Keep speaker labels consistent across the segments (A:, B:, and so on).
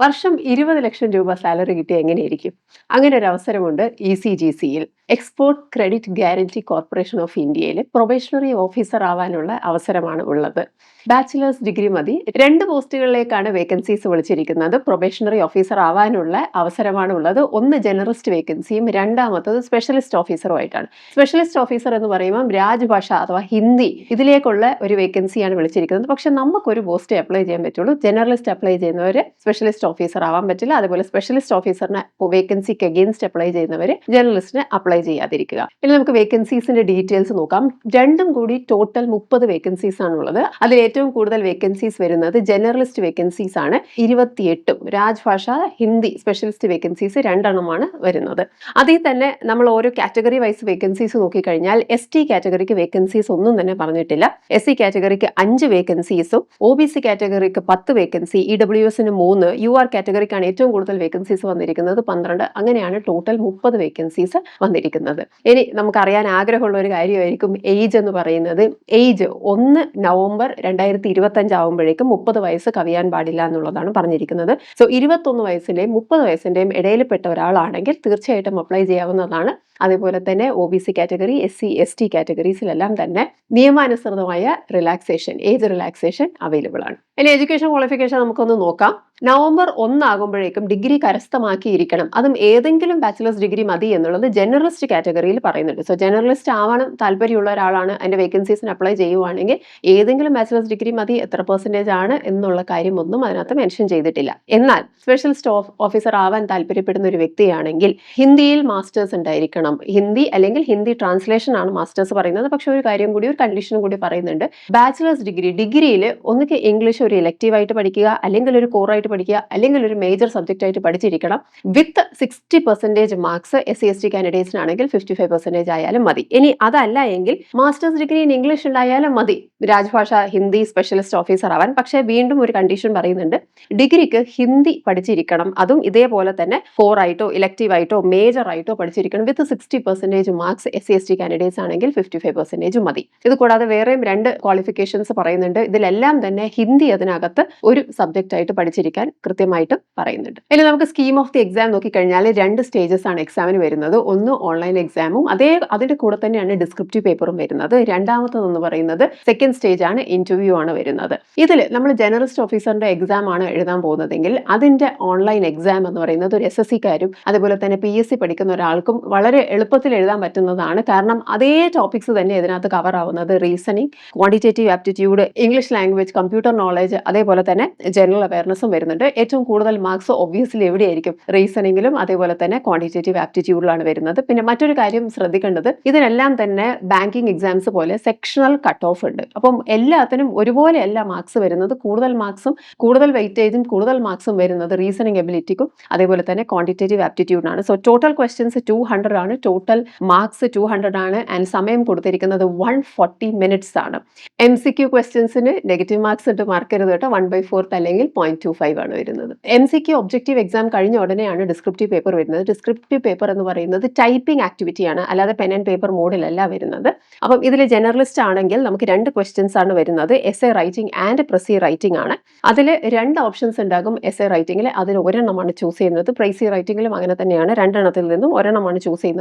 A: വർഷം ഇരുപത് ലക്ഷം രൂപ സാലറി കിട്ടിയ എങ്ങനെയായിരിക്കും അങ്ങനെ ഒരു അവസരമുണ്ട് ഇ സി ജി സിയിൽ export credit guarantee corporation of ഇന്ത്യയിൽ പ്രൊബേഷണറി ഓഫീസർ ആവാനുള്ള അവസരമാണ് ഉള്ളത്. ബാച്ചിലേഴ്സ് ഡിഗ്രി മതി. രണ്ട് പോസ്റ്റുകളിലേക്കാണ് വേക്കൻസീസ് വിളിച്ചിരിക്കുന്നത്. പ്രൊബേഷണറി ഓഫീസർ ആവാനുള്ള അവസരമാണ് ഉള്ളത്. ഒന്ന് ജനറലിസ്റ്റ് വേക്കൻസിയും രണ്ടാമത്തത് സ്പെഷ്യലിസ്റ്റ് ഓഫീസറുമായിട്ടാണ് സ്പെഷ്യലിസ്റ്റ് ഓഫീസർ എന്ന് പറയുമ്പോൾ രാജ്ഭാഷ അഥവാ ഹിന്ദി ഇതിലേക്കുള്ള ഒരു വേക്കൻസിയാണ് വിളിച്ചിരിക്കുന്നത്. പക്ഷെ നമുക്കൊരു പോസ്റ്റ് അപ്ലൈ ചെയ്യാൻ പറ്റുള്ളൂ. ജനറലിസ്റ്റ് അപ്ലൈ ചെയ്യുന്നവർ സ്പെഷ്യലിസ്റ്റ് ഓഫീസർ ആവാൻ പറ്റില്ല. അതുപോലെ സ്പെഷ്യലിസ്റ്റ് ഓഫീസറിന് വേക്കൻസിക്ക് അഗെയിൻസ്റ്റ് അപ്ലൈ ചെയ്യുന്നവർ ജേർണലിസ്റ്റിന് അപ്ലൈ ചെയ്യാതിരിക്കുക. ഇനി നമുക്ക് വേക്കൻസീസിന്റെ ഡീറ്റെയിൽസ് നോക്കാം. രണ്ടും കൂടി ടോട്ടൽ മുപ്പത് വേക്കൻസീസ് ആണുള്ളത്. അതിൽ ഏറ്റവും കൂടുതൽ വേക്കൻസീസ് വരുന്നത് ജനറലിസ്റ്റ് വേക്കൻസീസ് ആണ്. ഇരുപത്തിയെട്ടും. രാജ്ഭാഷ ഹിന്ദി സ്പെഷ്യലിസ്റ്റ് വേക്കൻസീസ് രണ്ടെണ്ണമാണ് വരുന്നത്. അതിൽ തന്നെ നമ്മൾ ഓരോ കാറ്റഗറി വൈസ് വേക്കൻസീസ് നോക്കിക്കഴിഞ്ഞാൽ എസ് ടി കാറ്റഗറിക്ക് വേക്കൻസീസ് ഒന്നും തന്നെ പറഞ്ഞിട്ടില്ല. എസ് സി കാറ്റഗറിക്ക് അഞ്ച് വേക്കൻസീസും ഒ ബി സി കാറ്റഗറിക്ക് പത്ത് വേക്കൻസി ഇ ഡബ്ല്യു എസിന് മൂന്ന് യു ആർ കാറ്റഗറിക്കാണ് ഏറ്റവും കൂടുതൽ വേക്കൻസീസ് വന്നിരിക്കുന്നത്. പന്ത്രണ്ട് അങ്ങനെയാണ് ടോട്ടൽ മുപ്പത് വേക്കൻസീസ് വന്നിരിക്കുന്നത്. ഇനി നമുക്കറിയാൻ ആഗ്രഹമുള്ള ഒരു കാര്യമായിരിക്കും ഏജ് എന്ന് പറയുന്നത്. ഏജ് ഒന്ന് നവംബർ രണ്ടായിരത്തി ഇരുപത്തഞ്ച് ആകുമ്പോഴേക്കും മുപ്പത് വയസ്സ് കവിയാൻ പാടില്ല എന്നുള്ളതാണ് പറഞ്ഞിരിക്കുന്നത്. സോ ഇരുപത്തൊന്ന് വയസ്സിന്റെയും മുപ്പത് വയസ്സിന്റെയും ഇടയിൽപ്പെട്ട ഒരാളാണെങ്കിൽ തീർച്ചയായിട്ടും അപ്ലൈ ചെയ്യാവുന്നതാണ്. അതേപോലെ തന്നെ O B C category S C S T കാറ്റഗറീസിലെല്ലാം തന്നെ നിയമാനുസൃതമായ റിലാക്സേഷൻ ഏത് റിലാക്സേഷൻ അവൈലബിൾ ആണ്. ഇനി എഡ്യൂക്കേഷൻ ക്വാളിഫിക്കേഷൻ നമുക്കൊന്ന് നോക്കാം. നവംബർ ഒന്നാകുമ്പോഴേക്കും ഡിഗ്രി കരസ്ഥമാക്കിയിരിക്കണം. അതും ഏതെങ്കിലും ബാച്ചിലേഴ്സ് ഡിഗ്രി മതി എന്നുള്ളത് ജനറലിസ്റ്റ് കാറ്റഗറിയിൽ പറയുന്നുണ്ട്. സോ ജനറലിസ്റ്റ് ആവണം താല്പര്യമുള്ള ഒരാളാണ് അതിന്റെ വേക്കൻസീസിന് അപ്ലൈ ചെയ്യുവാണെങ്കിൽ ഏതെങ്കിലും ബാച്ചിലേഴ്സ് ഡിഗ്രി മതി എത്ര പെർസെന്റേജ് ആണ് എന്നുള്ള കാര്യമൊന്നും അതിനകത്ത് മെൻഷൻ ചെയ്തിട്ടില്ല. എന്നാൽ സ്പെഷ്യൽ സ്പെഷ്യലിസ്റ്റ് ഓഫീസർ ആവാൻ താല്പര്യപ്പെടുന്ന ഒരു വ്യക്തിയാണെങ്കിൽ ഹിന്ദിയിൽ മാസ്റ്റേഴ്സ് ഉണ്ടായിരിക്കണം. ഹിന്ദി അല്ലെങ്കിൽ ഹിന്ദി ട്രാൻസ്ലേഷൻ ആണ് മാസ്റ്റേഴ്സ് പറയുന്നത്. പക്ഷെ ഒരു കാര്യം കൂടി ഒരു കണ്ടീഷനും കൂടി പറയുന്നുണ്ട്. ബാച്ചിലേഴ്സ് ഡിഗ്രി ഡിഗ്രിയിൽ ഒന്നുകിൽ ഇംഗ്ലീഷ് ഒരു ഇലക്റ്റീവ് ആയിട്ട് പഠിക്കുക അല്ലെങ്കിൽ ഒരു കോർ ആയിട്ട് പഠിക്കുക അല്ലെങ്കിൽ ഒരു മേജർ സബ്ജക്റ്റ് ആയിട്ട് പഠിച്ചിരിക്കണം. With sixty percentage marks S C S T കാൻഡിഡേറ്റ്സിനാണെങ്കിൽ fifty five percentage ആയാലും മതി. ഇനി അതല്ല എങ്കിൽ മാസ്റ്റേഴ്സ് ഡിഗ്രി ഇൻ ഇംഗ്ലീഷ് ഉണ്ടായാലും മതി. രാജ്ഭാഷ ഹിന്ദി സ്പെഷ്യലിസ്റ്റ് ഓഫീസർ ആവാൻ. പക്ഷേ വീണ്ടും ഒരു കണ്ടീഷൻ പറയുന്നുണ്ട്. ഡിഗ്രിക്ക് ഹിന്ദി പഠിച്ചിരിക്കണം. അതും ഇതേപോലെ തന്നെ കോർ ആയിട്ടോ ഇലക്റ്റീവ് ആയിട്ടോ മേജർ ആയിട്ടോ പഠിച്ചിരിക്കണം. With sixty percentage marks S C S T candidates ആണെങ്കിൽ ഫിഫ്റ്റി ഫൈവ് പെർസെന്റേജ് മതി. ഇത് കൂടാതെ വേറെയും രണ്ട് ക്വാളിഫിക്കേഷൻസ് പറയുന്നുണ്ട്. ഇതിലെല്ലാം തന്നെ ഹിന്ദി അതിനകത്ത് ഒരു സബ്ജക്റ്റ് ആയിട്ട് പഠിച്ചിരിക്കാൻ കൃത്യമായിട്ട് പറയുന്നുണ്ട്. ഇനി നമുക്ക് സ്കീം ഓഫ് ദി എക്സാം നോക്കിക്കഴിഞ്ഞാൽ രണ്ട് സ്റ്റേജസ് ആണ് എക്സാമിന് വരുന്നത്. ഒന്ന് ഓൺലൈൻ എക്സാമും അതേ അതിന്റെ കൂടെ തന്നെയാണ് ഡിസ്ക്രിപ്റ്റീവ് പേപ്പറും വരുന്നത്. രണ്ടാമത്തതെന്ന് പറയുന്നത് സെക്കൻഡ് സ്റ്റേജ് ആണ് ഇന്റർവ്യൂ ആണ് വരുന്നത്. ഇതിൽ നമ്മൾ ജനറലിസ്റ്റ് ഓഫീസറിന്റെ എക്സാം ആണ് എഴുതാൻ പോകുന്നതെങ്കിൽ അതിന്റെ ഓൺലൈൻ എക്സാം എന്ന് പറയുന്നത് ഒരു എസ് എസ് സിക്കാരും അതുപോലെ തന്നെ പി എസ് സി പഠിക്കുന്ന ഒരാൾക്കും വളരെ എളുപ്പത്തിൽ എഴുതാൻ പറ്റുന്നതാണ്. കാരണം അതേ ടോപ്പിക്സ് തന്നെ ഇതിനകത്ത് കവർ ആവുന്നത്. Reasoning quantitative aptitude English language computer knowledge അതേപോലെ തന്നെ ജനറൽ അവയർനെസ്സും വരുന്നുണ്ട്. ഏറ്റവും കൂടുതൽ മാർക്സ് ഒബ്വിയസ്ലി എവിടെയായിരിക്കും? റീസണിങ്ങിലും അതേപോലെ തന്നെ ക്വാണ്ടിറ്റേറ്റീവ് ആപ്റ്റിറ്റ്യൂഡിലാണ് വരുന്നത്. പിന്നെ മറ്റൊരു കാര്യം ശ്രദ്ധിക്കേണ്ടത് ഇതിനെല്ലാം തന്നെ ബാങ്കിങ് എക്സാംസ് പോലെ സെക്ഷണൽ കട്ട് ഓഫ് ഉണ്ട്. അപ്പം എല്ലാത്തിനും ഒരുപോലെയല്ല മാർക്സ് വരുന്നത് കൂടുതൽ മാർക്സും കൂടുതൽ വെയിറ്റേജും കൂടുതൽ മാർക്സും വരുന്നത് റീസണിങ് എബിലിറ്റിക്കും അതേപോലെ തന്നെ quantitative ആപ്റ്റിറ്റ്യൂഡിനാണ് so total questions two hundred ആണ്. ടോട്ടൽ മാർക്സ് ടു ഹൺഡ്രഡ് ആണ്. ആൻഡ് സമയം കൊടുത്തിരിക്കുന്നത് വൺ ഫോർട്ടി മിനിറ്റ്സ് ആണ്. എം സി ക്യു ക്വസ്റ്റ്യൻസിന് നെഗറ്റീവ് മാർക്സ് ഇട്ട് മാർക്ക് ചെയ്ത് കേട്ടോ. വൺ ബൈ ഫോർത്ത് അല്ലെങ്കിൽ പോയിന്റ് ടു ഫൈവ് ആണ് വരുന്നത്. M C Q objective exam കഴിഞ്ഞ ഉടനെയാണ് ഡിസ്ക്രിപ്റ്റീവ് പേപ്പർ വരുന്നത്. ഡിസ്ക്രിപ്റ്റീവ് പേപ്പർ എന്ന് പറയുന്നത് ടൈപ്പിംഗ് ആക്ടിവിറ്റി ആണ്. അല്ലാതെ പെൻ ആൻഡ് പേപ്പർ മോഡിലല്ല വരുന്നത്. അപ്പം ഇതിൽ ജനറലിസ്റ്റ് ആണെങ്കിൽ നമുക്ക് രണ്ട് ക്വസ്റ്റ്യൻസ് ആണ് വരുന്നത്. Essay writing and precis writing ആണ്. അതിൽ രണ്ട് ഓപ്ഷൻസ് ഉണ്ടാകും എസ് എ റൈറ്റിംഗിൽ അതിൽ ഒരെണ്ണമാണ് ചൂസ് ചെയ്യുന്നത്. പ്രൈസി റൈറ്റിംഗിലും അങ്ങനെ തന്നെയാണ്. രണ്ടെണ്ണത്തിൽ നിന്നും ഒരെണ്ണമാണ് ചൂസ് ചെയ്യുന്നത്.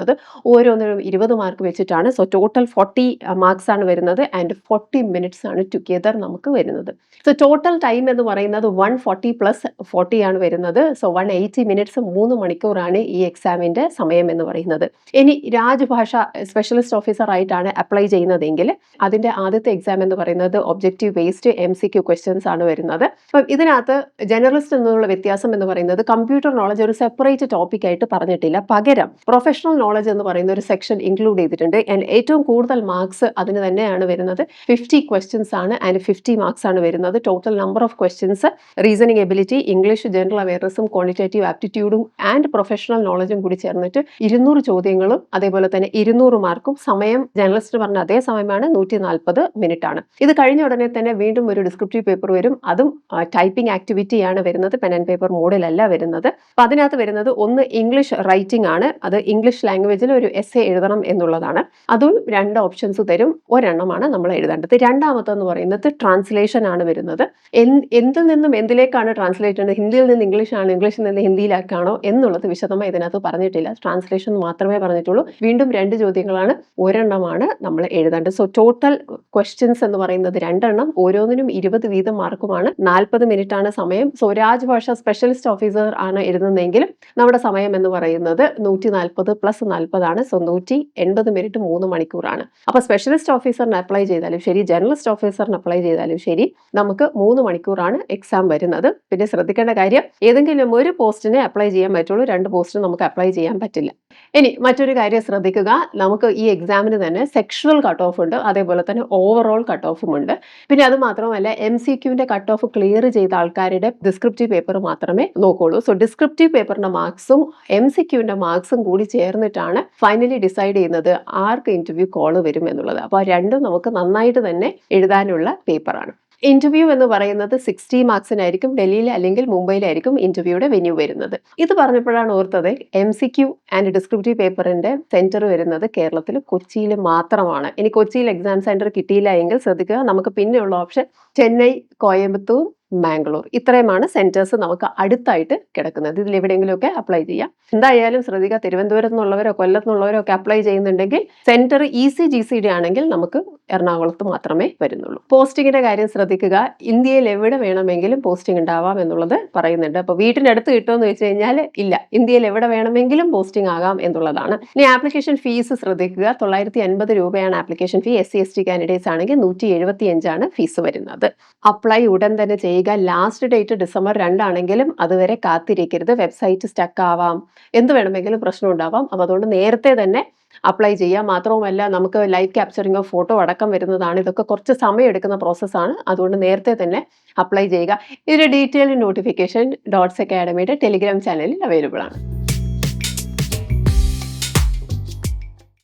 A: ഓരോന്നിനും ഇരുപത് മാർക്ക് വെച്ചിട്ടാണ്. സോ ടോട്ടൽ ഫോർട്ടി മാർക്സ് ആണ് വരുന്നത് ആൻഡ് ഫോർട്ടി മിനിറ്റ്സ് ആണ് ടുഗെദർ നമുക്ക് വരുന്നത്. സോ ടോട്ടൽ ടൈം എന്ന് പറയുന്നത് വൺ ഫോർട്ടി പ്ലസ് ഫോർട്ടി ആണ് വരുന്നത്. സോ വൺ എയ്റ്റി മിനിറ്റ്സ് മൂന്ന് മണിക്കൂറാണ് ഈ എക്സാമിന്റെ സമയം എന്ന് പറയുന്നത്. ഇനി രാജ്ഭാഷ സ്പെഷ്യലിസ്റ്റ് ഓഫീസർ ആയിട്ടാണ് അപ്ലൈ ചെയ്യുന്നതെങ്കിൽ അതിന്റെ ആദ്യത്തെ എക്സാം എന്ന് പറയുന്നത് objective based M C Q questions ആണ് വരുന്നത്. അപ്പം ഇതിനകത്ത് ജേർണലിസ്റ്റ് എന്നുള്ള വ്യത്യാസം എന്ന് പറയുന്നത് കമ്പ്യൂട്ടർ നോളജ് ഒരു സെപ്പറേറ്റ് ടോപ്പിക്കായിട്ട് പറഞ്ഞിട്ടില്ല. പകരം പ്രൊഫഷണൽ നോളജ് എന്ന് പറയുന്ന ഒരു സെക്ഷൻ ഇൻക്ലൂഡ് ചെയ്തിട്ടുണ്ട്. ആൻഡ് ഏറ്റവും കൂടുതൽ മാർക്സ് അതിന് തന്നെയാണ് വരുന്നത്. ഫിഫ്റ്റി ക്വസ്റ്റ്യൻസ് ആണ് ആൻഡ് ഫിഫ്റ്റി മാർക്സ് ആണ് വരുന്നത്. Total number of questions reasoning ability English general അവയർനെസ്സും quantitative ആപ്റ്റിറ്റ്യൂഡും ആൻഡ് പ്രൊഫഷണൽ നോളജും കൂടി ചേർന്നിട്ട് ഇരുന്നൂറ് ചോദ്യങ്ങളും അതേപോലെ തന്നെ ഇരുന്നൂറ് മാർക്കും സമയം ജേർണലിസ്റ്റ് പറഞ്ഞ അതേ സമയമാണ് നൂറ്റി നാൽപ്പത് മിനിറ്റ് ആണ്. ഇത് കഴിഞ്ഞ ഉടനെ തന്നെ വീണ്ടും ഒരു ഡിസ്ക്രിപ്റ്റീവ് പേപ്പർ വരും. അതും ടൈപ്പിംഗ് ആക്ടിവിറ്റി ആണ് വരുന്നത്. പെൻ ആൻഡ് പേപ്പർ മോഡിലല്ല വരുന്നത്. അപ്പം അതിനകത്ത് വരുന്നത് ഒന്ന് ഇംഗ്ലീഷ് റൈറ്റിംഗ് ആണ്. അത് ഇംഗ്ലീഷ് ലാംഗ്വേജ് ലാംഗ്വേജിൽ ഒരു എസ് എഴുതണം എന്നുള്ളതാണ്. അതും രണ്ട് ഓപ്ഷൻസ് തരും. ഒരെണ്ണമാണ് നമ്മൾ എഴുതേണ്ടത്. രണ്ടാമത്തെ എന്ന് പറയുന്നത് ട്രാൻസ്ലേഷൻ ആണ് വരുന്നത്. എന്ത് എന്തിൽ നിന്നും എന്തിലേക്കാണ് ട്രാൻസ്ലേറ്റ് ചെയ്യേണ്ടത്? ഹിന്ദിയിൽ നിന്ന് ഇംഗ്ലീഷ് ആണ്? ഇംഗ്ലീഷിൽ നിന്ന് ഹിന്ദിയിലാക്കാണോ? എന്നുള്ളത് വിശദമായി ഇതിനകത്ത് പറഞ്ഞിട്ടില്ല. ട്രാൻസ്ലേഷൻ മാത്രമേ പറഞ്ഞിട്ടുള്ളൂ. വീണ്ടും രണ്ട് ചോദ്യങ്ങളാണ്. ഒരെണ്ണമാണ് നമ്മൾ എഴുതേണ്ടത്. സോ ടോട്ടൽ ക്വസ്റ്റ്യൻസ് എന്ന് പറയുന്നത് രണ്ടെണ്ണം. ഓരോന്നിനും ഇരുപത് വീതം മാർക്കുമാണ്. നാൽപ്പത് മിനിറ്റ് ആണ് സമയം. സോ രാജ്ഭാഷ സ്പെഷ്യലിസ്റ്റ് ഓഫീസർ ആണ് എഴുതുന്നതെങ്കിൽ നമ്മുടെ സമയം എന്ന് പറയുന്നത് നൂറ്റി നാൽപ്പത് പ്ലസ് നാൽപ്പതാണ് സോ നൂറ്റി എൺപത് മിനിറ്റ് മൂന്ന് മണിക്കൂറാണ്. അപ്പോൾ സ്പെഷ്യലിസ്റ്റ് ഓഫീസറിന് അപ്ലൈ ചെയ്താലും ശരി ജേർണലിസ്റ്റ് ഓഫീസറിന് അപ്ലൈ ചെയ്താലും ശരി നമുക്ക് മൂന്ന് മണിക്കൂറാണ് എക്സാം വരുന്നത്. പിന്നെ ശ്രദ്ധിക്കേണ്ട കാര്യം ഏതെങ്കിലും ഒരു പോസ്റ്റിനെ അപ്ലൈ ചെയ്യാൻ പറ്റുള്ളൂ രണ്ട് പോസ്റ്റിന് നമുക്ക് അപ്ലൈ ചെയ്യാൻ പറ്റില്ല. ഇനി മറ്റൊരു കാര്യം ശ്രദ്ധിക്കുക. നമുക്ക് ഈ എക്സാമിന് തന്നെ സെക്ഷുവൽ കട്ട് ഓഫ് ഉണ്ട്. അതേപോലെ തന്നെ ഓവറോൾ കട്ട് ഓഫും ഉണ്ട്. പിന്നെ അത് മാത്രമല്ല എം സി ക്യൂവിന്റെ കട്ട് ഓഫ് ക്ലിയർ ചെയ്ത ആൾക്കാരുടെ ഡിസ്ക്രിപ്റ്റീവ് പേപ്പർ മാത്രമേ നോക്കുള്ളൂ. സോ ഡിസ്ക്രിപ്റ്റീവ് പേപ്പറിന്റെ മാർക്സും എം സി ക്യൂവിന്റെ മാർക്സും കൂടി ചേർന്നിട്ടാണ് ഫൈനലി ഡിസൈഡ് ചെയ്യുന്നത് ആർക്ക് ഇന്റർവ്യൂ കോൾ വരും എന്നുള്ളത് അപ്പോൾ രണ്ടും നമുക്ക് നന്നായിട്ട് തന്നെ എഴുതാനുള്ള പേപ്പറാണ് ഇന്റർവ്യൂ എന്ന് പറയുന്നത് സിക്സ്റ്റി മാർക്സിനായിരിക്കും ഡൽഹിയിൽ അല്ലെങ്കിൽ മുംബൈയിലായിരിക്കും ഇന്റർവ്യൂയുടെ വെന്യൂ വരുന്നത്. ഇത് പറഞ്ഞപ്പോഴാണ് ഓർത്തത് M C Q and descriptive പേപ്പറിന്റെ സെന്റർ വരുന്നത് കേരളത്തിൽ കൊച്ചിയിൽ മാത്രമാണ്. ഇനി കൊച്ചിയിൽ എക്സാം സെന്റർ കിട്ടിയില്ല എങ്കിൽ ശ്രദ്ധിക്കുക. നമുക്ക് പിന്നെയുള്ള ഓപ്ഷൻ ചെന്നൈ കോയമ്പത്തൂർ മാംഗ്ലൂർ ഇത്രയുമാണ് സെന്റേഴ്സ് നമുക്ക് അടുത്തായിട്ട് കിടക്കുന്നത്. ഇതിൽ എവിടെയെങ്കിലുമൊക്കെ അപ്ലൈ ചെയ്യാം. എന്തായാലും ശ്രദ്ധിക്കുക തിരുവനന്തപുരത്ത് നിന്നുള്ളവരോ കൊല്ലത്ത് നിന്നുള്ളവരോ ഒക്കെ അപ്ലൈ ചെയ്യുന്നുണ്ടെങ്കിൽ centre E C G C D ആണെങ്കിൽ നമുക്ക് എറണാകുളത്ത് മാത്രമേ വരുന്നുള്ളൂ. പോസ്റ്റിങ്ങിന്റെ കാര്യം ശ്രദ്ധിക്കുക. ഇന്ത്യയിൽ എവിടെ വേണമെങ്കിലും പോസ്റ്റിംഗ് ഉണ്ടാവാം എന്നുള്ളത് പറയുന്നുണ്ട്. അപ്പോൾ അടുത്ത് കിട്ടുമെന്ന് വെച്ച് കഴിഞ്ഞാൽ ഇല്ല. ഇന്ത്യയിൽ എവിടെ വേണമെങ്കിലും പോസ്റ്റിംഗ് ആകാം എന്നുള്ളതാണ്. ഇനി ആപ്ലിക്കേഷൻ ഫീസ് ശ്രദ്ധിക്കുക. തൊള്ളായിരത്തി അൻപത് രൂപയാണ് application fee S C S T candidates ആണെങ്കിൽ നൂറ്റി എഴുപത്തി അഞ്ചാണ് ഫീസ് വരുന്നത്. അപ്ലൈ ഉടൻ തന്നെ ചെയ്യുക ലാസ്റ്റ് ഡേറ്റ് ഡിസംബർ രണ്ടാണെങ്കിലും അതുവരെ കാത്തിരിക്കരുത്. വെബ്സൈറ്റ് സ്റ്റക്ക് ആവാം. എന്ത് വേണമെങ്കിലും പ്രശ്നം ഉണ്ടാവാം. അപ്പോൾ അതുകൊണ്ട് നേരത്തെ തന്നെ അപ്ലൈ ചെയ്യുക മാത്രവുമല്ല നമുക്ക് ലൈവ് ക്യാപ്ചറിങ്ങോ ഫോട്ടോ അടക്കം വരുന്നതാണ്. ഇതൊക്കെ കുറച്ച് സമയം എടുക്കുന്ന പ്രോസസ്സാണ് അതുകൊണ്ട് നേരത്തെ തന്നെ അപ്ലൈ ചെയ്യുക. ഇതിന്റെ ഡീറ്റെയിൽ നോട്ടിഫിക്കേഷൻ ഡോട്ട്സ് അക്കാഡമിയുടെ ടെലിഗ്രാം ചാനലിൽ അവൈലബിൾ ആണ്.